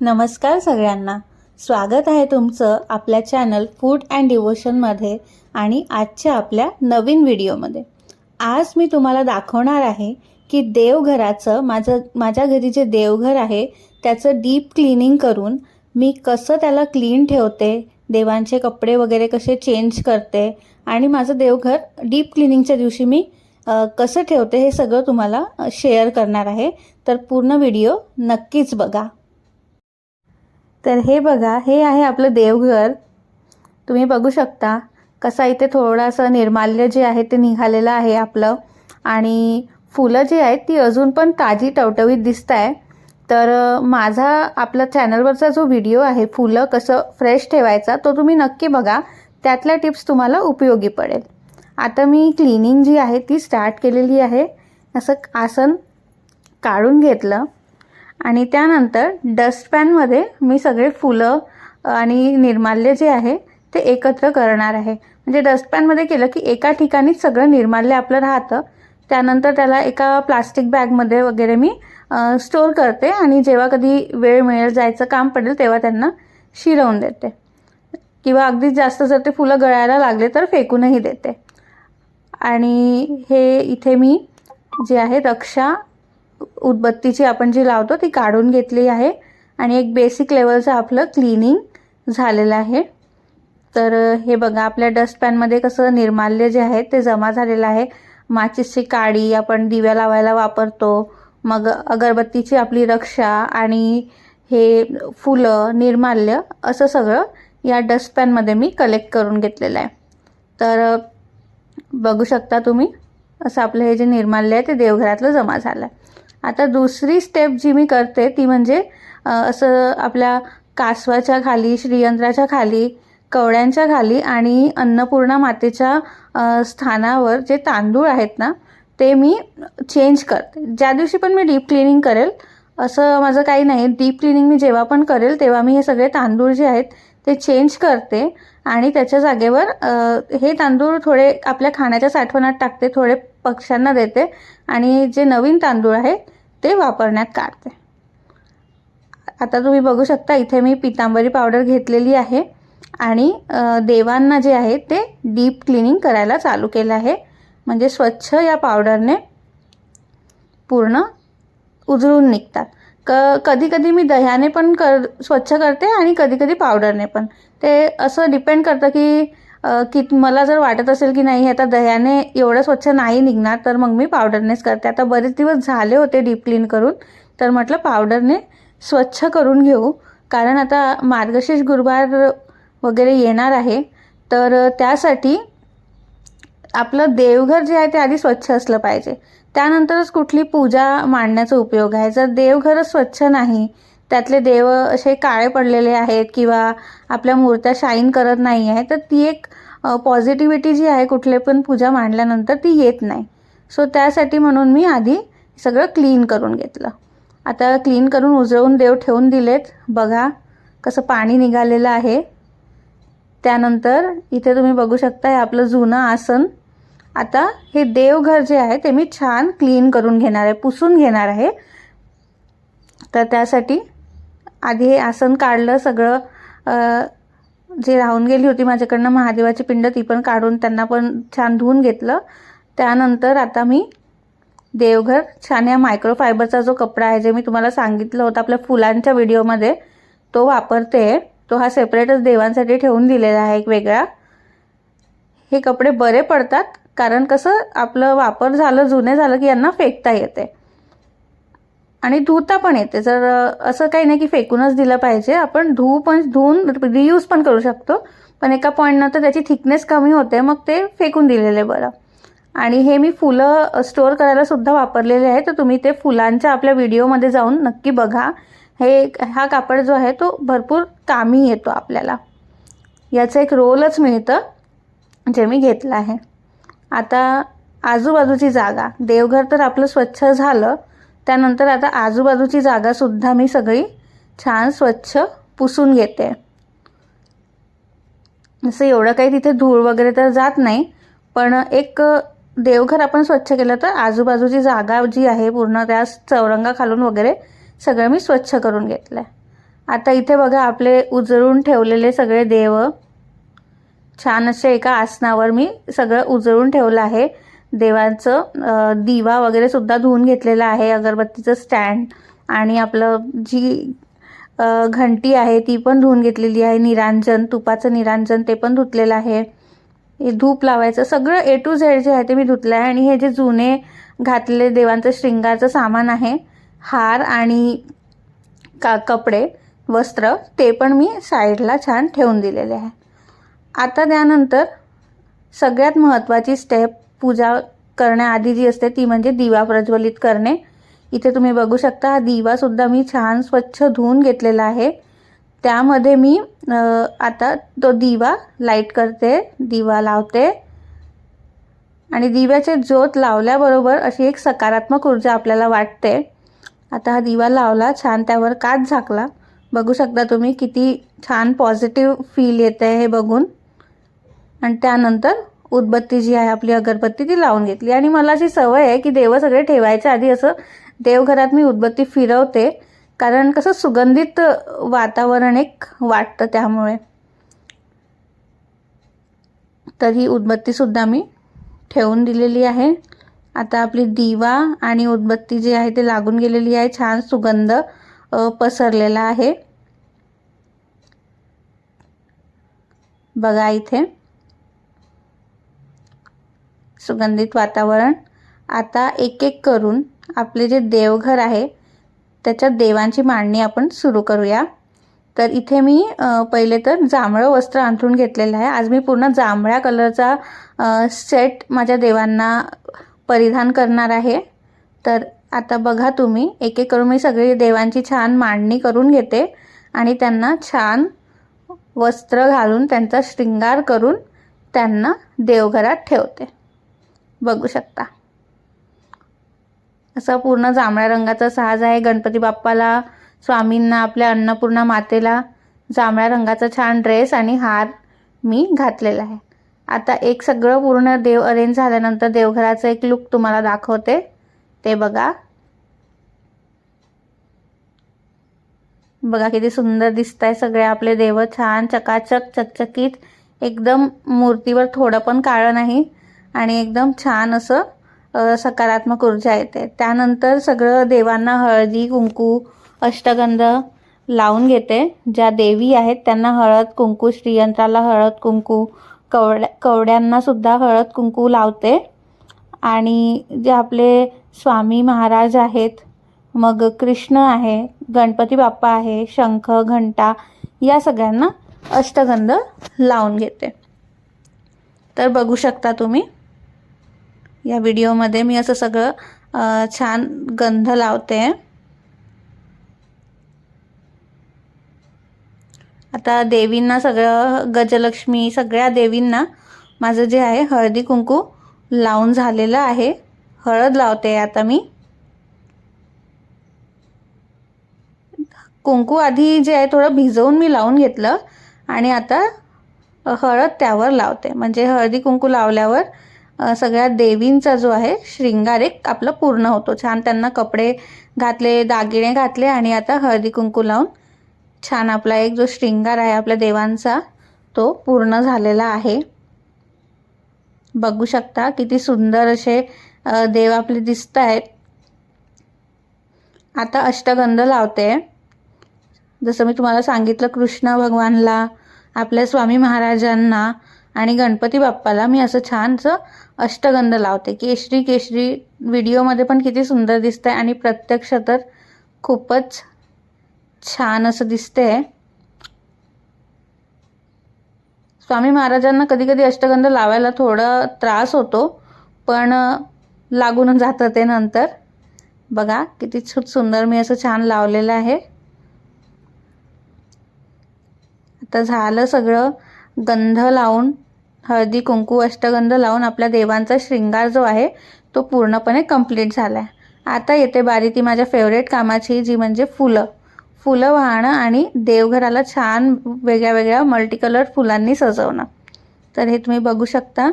नमस्कार सगळ्यांना. स्वागत आहे तुमचं आपल्या चॅनल फूड अँड डिवोशनमध्ये आणि आजच्या आपल्या नवीन व्हिडिओमध्ये आज मी तुम्हाला दाखवणार आहे की देवघराचं माझं माझ्या घरी जे देवघर आहे त्याचं डीप क्लिनिंग करून मी कसं त्याला क्लीन ठेवते देवांचे कपडे वगैरे कसे चेंज करते आणि माझं देवघर डीप क्लिनिंगच्या दिवशी मी कसं ठेवते हे सगळं तुम्हाला शेअर करणार आहे. तर पूर्ण व्हिडिओ नक्कीच बघा. तर हे बघा हे आहे आपलं देवघर. तुम्ही बघू शकता कसा इथे थोडासा निर्माल्य जे आहे ते निघालेलं आहे आपलं. आणि फुलं जी आहेत ती अजून पण ताजी टवटवीत दिसत आहे तर माझा आपला चॅनलवरचा जो व्हिडिओ आहे फुलं कसं फ्रेश ठेवायचा तो तुम्ही नक्की बघा. त्यातल्या टिप्स तुम्हाला उपयोगी पडेल. आता मी क्लिनिंग जी आहे ती स्टार्ट केलेली आहे. असं आसन काढून घेतलं. आणि त्यानंतर डस्टपॅनमध्ये मी सगळे फुलं आणि निर्माल्य जे आहे ते एकत्र करणार आहे. म्हणजे डस्टपॅनमध्ये केलं की एका ठिकाणीच सगळं निर्माल्य आपलं राहतं. त्यानंतर त्याला एका प्लास्टिक बॅगमध्ये वगैरे मी स्टोअर करते आणि जेव्हा कधी वेळ मिळेल जायचं काम पडेल तेव्हा त्यांना शिरवून देते. किंवा अगदीच जास्त जर ते फुलं गळायला लागले तर फेकूनही देते. आणि हे इथे मी जे आहे रक्षा उदबत्तीची आपण जी लावतो ती काढून घेतली आहे. आणि एक बेसिक लेवलचं आपलं क्लिनिंग झालेलं आहे. तर हे बघा आपल्या डस्टपॅनमध्ये कसं निर्माल्य जे आहे ते जमा झालेलं आहे. माचीसची काडी आपण दिव्या लावायला वापरतो. मग अगरबत्तीची आपली रक्षा आणि हे फुलं निर्माल्य असं सगळं या डस्टपॅनमध्ये मी कलेक्ट करून घेतलेलं आहे. तर बघू शकता तुम्ही असं आपलं हे जे निर्माल्य आहे ते देवघरातलं जमा झालं आहे आता दुसरी स्टेप जी मी करते ती म्हणजे असं आपल्या कासवाच्या खाली श्रीयंत्राच्या खाली कवड्यांच्या खाली आणि अन्नपूर्णा मातेच्या स्थानावर जे तांदूळ आहेत ना ते मी चेंज करते. ज्या दिवशी पण मी डीप क्लिनिंग करेल असं माझं काही नाही. डीप क्लिनिंग मी जेव्हा पण करेल तेव्हा मी हे सगळे तांदूळ जे आहेत ते चेंज करते आणि त्याच्या जागेवर हे तांदूळ थोडे आपल्या खाण्याच्या साठवणात टाकते थोडे पक्ष्यांना देते आणि जे नवीन तांदूळ आहे ते वापरण्यात काढते. आता तुम्ही बघू शकता इथे मी पितांबरी पावडर घेतलेली आहे आणि देवांना जे आहे ते डीप क्लिनिंग करायला चालू केलं आहे. म्हणजे स्वच्छ या पावडरने पूर्ण उजळून निघतात. क कधी कधी मी दह्याने पण कर स्वच्छ करते आणि कधी कधी पावडरने पण. ते असं डिपेंड करतं की की मला जर वाटत असेल की नाही हे आता दह्याने एवढं स्वच्छ नाही निघणार तर मग मी पावडरनेच करते. आता बरेच दिवस झाले होते डीप क्लीन करून तर म्हटलं पावडरने स्वच्छ करून घेऊ. कारण आता मार्गशीर्ष गुरुवार वगैरे येणार आहे तर त्यासाठी आपलं देवघर जे आहे ते आधी स्वच्छ असलं पाहिजे. त्यानंतरच कुठली पूजा मांडण्याचा उपयोग आहे. जर देवघरच स्वच्छ नाही त्यातले देव असे काळे पडलेले आहेत किंवा आपल्या मूर्त्या शाईन करत नाही आहे तर ती एक पॉझिटिव्हिटी जी आहे कुठले पण पूजा मांडल्यानंतर ती येत नाही. सो त्यासाठी म्हणून मी आधी सगळं क्लीन करून घेतलं. आता क्लीन करून उजळून देव ठेवून दिलेत. बघा कसं पाणी निघालेलं आहे. त्यानंतर इथे तुम्ही बघू शकता हे आपलं जुनं आसन. आता हे देवघर जे आहे ते मी छान क्लीन करून घेणार आहे पुसून घेणार आहे. तर त्यासाठी आधी हे आसन काढलं सगळं जे राहून गेली होती माझ्याकडनं महादेवाची पिंड ती पण काढून त्यांना पण छान धुवून घेतलं. त्यानंतर आता मी देवघर छान या मायक्रोफायबरचा जो कपडा आहे जे मी तुम्हाला सांगितलं होतं आपल्या फुलांच्या व्हिडिओमध्ये तो वापरते. तो हा सेपरेटच देवांसाठी ठेवून दिलेला आहे एक वेगळा. हे कपडे बरे पडतात कारण कसं आपलं वापर झालं जुने झालं की यांना फेकता येते. आणि धुता पण येते. जर असं काही नाही की फेकूनच दिलं पाहिजे. आपण धुवू पण धुवून रियूज पण करू शकतो. पण एका पॉईंटनंतर त्याची थिकनेस कमी होते मग ते फेकून दिलेले बरं. आणि हे मी फुलं स्टोअर करायला सुद्धा वापरलेले आहे. तर तुम्ही ते फुलांच्या आपल्या व्हिडिओमध्ये जाऊन नक्की बघा. हे हा कापड जो आहे तो भरपूर कामी येतो आपल्याला. याचं एक रोलच मिळतं जे मी घेतलं आहे. आता आजूबाजूची जागा. देवघर तर आपलं स्वच्छ झालं. त्यानंतर आता आजूबाजूची जागासुद्धा मी सगळी छान स्वच्छ पुसून घेते. असं एवढं काही तिथे धूळ वगैरे तर जात नाही पण एक देवघर आपण स्वच्छ केलं तर आजूबाजूची जागा जी आहे पूर्ण त्या चौरंगा खालून वगैरे सगळं मी स्वच्छ करून घेतलं आहे आता इथे बघा आपले उजळून ठेवलेले सगळे देव छान असे एका आसनावर मी सगळं उजळून ठेवलं आहे. देवाचं दिवा वगैरे सुद्धा धुवून घेतलेला आहे अगरबत्तीचं स्टँड आणि आपलं जी घंटी आहे ती पण धुवून घेतलेली आहे निरांजन तुपाचं निरांजन ते पण धुतलेलं आहे. हे धूप लावायचं सगळं ए टू झेड जे आहे ते मी धुतलं आहे आणि हे जे जुने घातलेले देवांचं श्रृंगारचं सामान आहे हार आणि का कपडे वस्त्र ते पण मी साईडला छान ठेवून दिलेले आहे. आता त्यानंतर सगळ्यात महत्त्वाची स्टेप पूजा करण्याआधी जी असते ती म्हणजे दिवा प्रज्वलित करणे. इथे तुम्ही बघू शकता हा दिवासुद्धा मी छान स्वच्छ धुवून घेतलेला आहे. त्यामध्ये मी आता तो दिवा लाइट करते दिवा लावते. आणि दिव्याचे ज्योत लावल्याबरोबर अशी एक सकारात्मक ऊर्जा आपल्याला वाटते. आता हा दिवा लावला छान त्यावर काच झाकला. बघू शकता तुम्ही किती छान पॉझिटिव्ह फील येतं आहे हे बघून. आणि त्यानंतर उदबत्ती जी आहे आपली अगरबत्ती ती लावून घेतली. आणि मला अशी सवय आहे की देव सगळे ठेवायच्या आधी असं देवघरात मी उदबत्ती फिरवते. कारण कसं सुगंधित वातावरण एक वाटतं त्यामुळे. तर ही उदबत्तीसुद्धा मी ठेवून दिलेली आहे. आता आपली दिवा आणि उदबत्ती जी आहे ते लागून गेलेली आहे. छान सुगंध पसरलेला आहे. बघा इथे. सुगंधित वातावरण. आता एक एक करून आपले जे देवघर आहे त्याच्यात देवांची मांडणी आपण सुरू करूया. तर इथे मी पहिले तर जांभळं वस्त्र अंथरून घेतलेलं आहे. आज मी पूर्ण जांभळ्या कलरचा सेट माझ्या देवांना परिधान करणार आहे. तर आता बघा तुम्ही एक एक करून मी सगळी देवांची छान मांडणी करून घेते आणि त्यांना छान वस्त्र घालून त्यांचा शृंगार करून त्यांना देवघरात ठेवते. बघू शकता. असा पूर्ण जांभळ्या रंगाचा साज आहे. गणपती बाप्पाला स्वामींना आपल्या अन्नपूर्णा मातेला जांभळ्या रंगाचा छान ड्रेस आणि हार मी घातलेला आहे. आता एक सगळं पूर्ण देव अरेंज झाल्यानंतर देवघराचं एक लुक तुम्हाला दाखवते. ते बघा. बघा किती सुंदर दिसत आहे सगळे आपले देव. छान चकाचक चकचकीत. एकदम मूर्तीवर थोडं पण काळं नाही. आणि एकदम छान असं सकारात्मक ऊर्जा येते. त्यानंतर सगळं देवांना हळदी कुंकू अष्टगंध लावून घेते. ज्या देवी आहेत त्यांना हळद कुंकू श्रीयंत्राला हळद कुंकू कवड्या कवड्यांनासुद्धा हळद कुंकू लावते. आणि जे आपले स्वामी महाराज आहेत मग कृष्ण आहे गणपती बाप्पा आहे शंख घंटा या सगळ्यांना अष्टगंध लावून घेते. तर बघू शकता तुम्ही. या व्हिडिओमध्ये मी असं सगळं छान गंध लावते. आता देवींना सगळं गजलक्ष्मी सगळ्या देवींना माझं जे आहे हळदी कुंकू लावून झालेलं आहे. हळद लावते आता मी. कुंकू आधी जे आहे थोडं भिजवून मी लावून घेतलं आणि आता हळद त्यावर लावते. म्हणजे हळदी कुंकू लावल्यावर सगळ्या देवींचा जो आहे शृंगार एक आपलं पूर्ण होतो. छान त्यांना कपडे घातले दागिने घातले आणि आता हळदी कुंकू लावून छान आपला एक जो शृंगार आहे आपल्या देवांचा तो पूर्ण झालेला आहे. बघू शकता किती सुंदर असे देव आपले दिसत आहेत आता अष्टगंध लावते. जसं मी तुम्हाला सांगितलं कृष्ण भगवानला आपल्या स्वामी महाराजांना आणि गणपती बाप्पाला मी असं छानसं अष्टगंध लावते. केशरी केशरी व्हिडिओमध्ये पण किती सुंदर दिसतंय आणि प्रत्यक्ष तर खूपच छान असं दिसते स्वामी महाराजांना कधी कधी अष्टगंध लावायला थोडा त्रास होतो पण लागून जातं ते नंतर. बघा किती छू सुंदर मी असं छान लावलेलं आहे. आता झालं सगळं गंध लावून हळदी कुंकू अष्टगंध लावून आपल्या देवांचा शृंगार जो आहे तो पूर्णपणे कंप्लीट झाला आहे आता येते बारी ती माझ्या फेवरेट कामाची जी म्हणजे फुलं. फुलं वाहणं आणि देवघराला छान वेगळ्या वेगळ्या मल्टी कलर फुलांनी सजवणं. तर हे तुम्ही बघू शकता.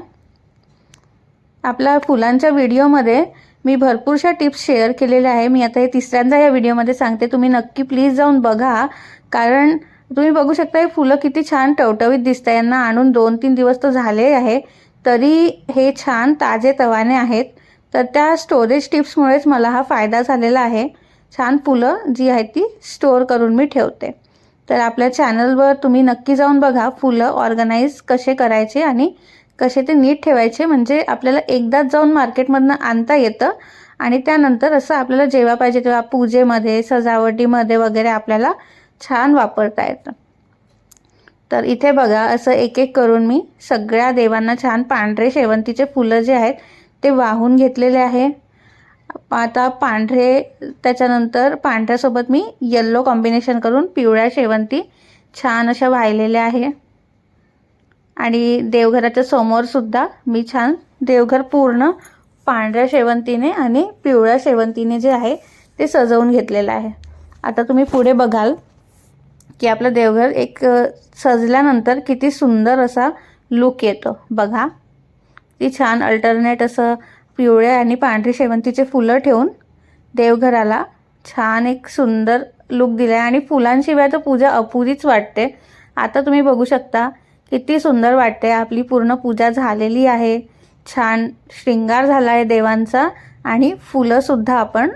आपल्या फुलांच्या व्हिडिओमध्ये मी भरपूरशा टिप्स शेअर केलेल्या आहे. मी आता हे तिसऱ्यांदा या व्हिडिओमध्ये सांगते. तुम्ही नक्की प्लीज जाऊन बघा. कारण तुम्ही बघू शकता हे फुलं किती छान टवटवीत दिसत आहे यांना आणून दोन तीन दिवस तर झाले आहे. तरी हे छान ताजे तवाने आहेत. तर त्या स्टोरेज टिप्समुळेच मला हा फायदा झालेला आहे. छान फुलं जी आहेत ती स्टोअर करून मी ठेवते. तर आपल्या चॅनलवर तुम्ही नक्की जाऊन बघा फुलं ऑर्गनाईज कसे करायचे आणि कसे ते नीट ठेवायचे. म्हणजे आपल्याला एकदाच जाऊन मार्केटमधनं आणता येतं आणि त्यानंतर असं आपल्याला जेव्हा पाहिजे तेव्हा पूजेमध्ये सजावटीमध्ये वगैरे आपल्याला छान वापरता येतं. तर इथे बघा असं एक एक करून मी सगळ्या देवांना छान पांढरे शेवंतीचे फुलं जे आहेत ते वाहून घेतलेले आहे. आता पांढरे त्याच्यानंतर पांढऱ्यासोबत मी येल्लो कॉम्बिनेशन करून पिवळ्या शेवंती छान अशा वाहिलेल्या आहे. आणि देवघराच्या समोरसुद्धा मी छान देवघर पूर्ण पांढऱ्या शेवंतीने आणि पिवळ्या शेवंतीने जे आहे ते सजवून घेतलेलं आहे. आता तुम्ही पुढे बघाल. की आपलं देवघर एक सजल्यानंतर किती सुंदर असा लुक येतो. बघा. ती छान अल्टरनेट असं पिवळ्या आणि पांढरी शेवंतीचे फुलं ठेवून देवघराला छान एक सुंदर लुक दिला आहे आणि फुलांशिवाय तर पूजा अपुरीच वाटते. आता तुम्ही बघू शकता किती सुंदर वाटते. आपली पूर्ण पूजा झालेली आहे. छान श्रृंगार झाला आहे देवांचा आणि फुलंसुद्धा आपण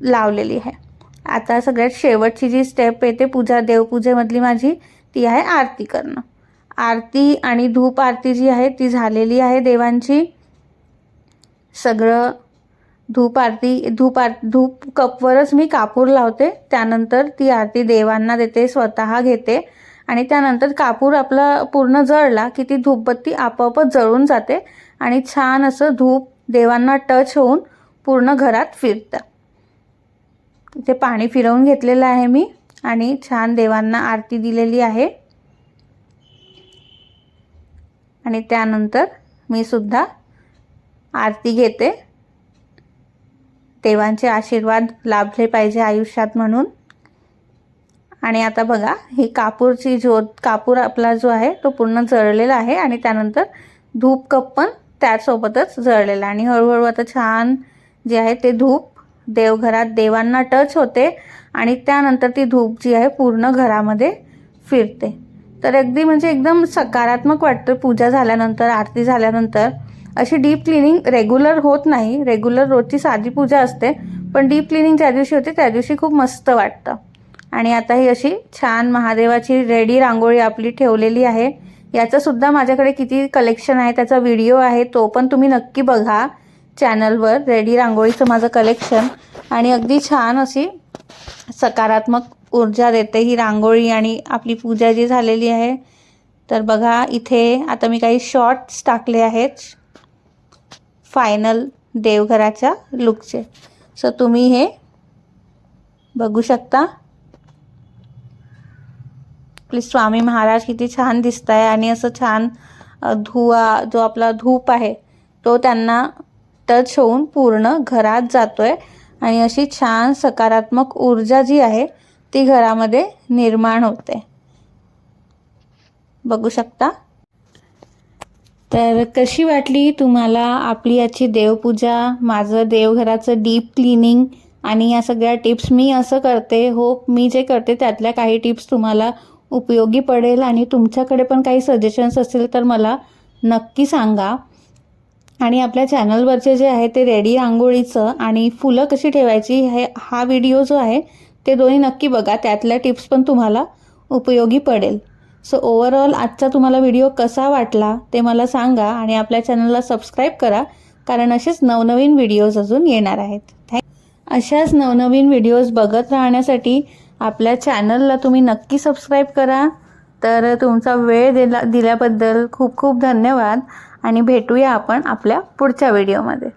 लावलेली आहे. आता सगळ्यात शेवटची जी स्टेप येते पूजा देवपूजेमधली माझी ती आहे आरती करणं. आरती आणि धूप आरती जी आहे ती झालेली आहे देवांची. सगळं धूप आरती धूप आर धूप कपवरच मी कापूर लावते. त्यानंतर ती आरती देवांना देते स्वतः घेते. आणि त्यानंतर कापूर आपला पूर्ण जळला की ती धूपबत्ती आपोआपच जळून जाते आणि छान असं धूप देवांना टच होऊन पूर्ण घरात फिरतं. इथे पाणी फिरवून घेतलेलं आहे मी आणि छान देवांना आरती दिलेली आहे. आणि त्यानंतर मी सुद्धा आरती घेते. देवांचे आशीर्वाद लाभले पाहिजे आयुष्यात म्हणून. आणि आता बघा ही कापूरची ज्योत कापूर आपला जो आहे तो पूर्ण जळलेला आहे आणि त्यानंतर धूप कप पण त्यासोबतच जळलेला आणि हळूहळू आता छान जे आहे ते धूप देवघरात देवांना टच होते आणि त्यानंतर ती धूप जी आहे पूर्ण घरामध्ये फिरते. तर अगदी म्हणजे एकदम सकारात्मक वाटतं पूजा झाल्यानंतर आरती झाल्यानंतर. अशी डीप क्लिनिंग रेग्युलर होत नाही. रेग्युलर रोजची साधी पूजा असते पण डीप क्लिनिंग ज्या दिवशी होते त्या दिवशी खूप मस्त वाटतं. आणि आता ही अशी छान महादेवाची रेडी रांगोळी आपली ठेवलेली आहे. याचंसुद्धा माझ्याकडे किती कलेक्शन आहे त्याचा व्हिडिओ आहे तो पण तुम्ही नक्की बघा. चॅनलवर रेडी रांगोळीचं माझं कलेक्शन आणि अगदी छान अशी सकारात्मक ऊर्जा देते ही रांगोळी आणि आपली पूजा जी झालेली आहे. तर बघा इथे आता मी काही शॉर्ट्स टाकले आहेत. फायनल देवघराच्या लुकचे सो तुम्ही हे बघू शकता. प्लीज स्वामी महाराज किती छान दिसत आहे आणि असं छान धुवा जो आपला धूप आहे तो त्यांना टच होऊन पूर्ण घरात जातोय आणि अशी छान सकारात्मक ऊर्जा जी आहे ती घरामध्ये निर्माण होते. बघू शकता? तर कशी वाटली तुम्हाला आपली याची देवपूजा माझं देवघराचं डीप क्लिनिंग आणि या सगळ्या टिप्स मी असं करते होप मी जे करते त्यातल्या काही टिप्स तुम्हाला उपयोगी पडेल आणि तुमच्याकडे पण काही सजेशन्स असतील तर मला नक्की सांगा. आणि आपल्या चॅनलवरचे जे आहे ते रेडी रांगोळीचं आणि फुलं कशी ठेवायची हे हा व्हिडिओ जो आहे ते दोन्ही नक्की बघा. त्यातल्या टिप्स पण तुम्हाला उपयोगी पडेल. सो ओवरऑल आजचा तुम्हाला व्हिडिओ कसा वाटला ते मला सांगा आणि आपल्या चॅनलला सबस्क्राईब करा कारण असेच नवनवीन व्हिडिओज अजून येणार आहेत. थँक अशाच नवनवीन व्हिडिओज बघत राहण्यासाठी आपल्या चॅनलला तुम्ही नक्की सबस्क्राईब करा. तर तुमचा वेळ दिला दिल्याबद्दल खूप खूप धन्यवाद. आणि भेटूया आपण आपल्या पुढच्या व्हिडिओमध्ये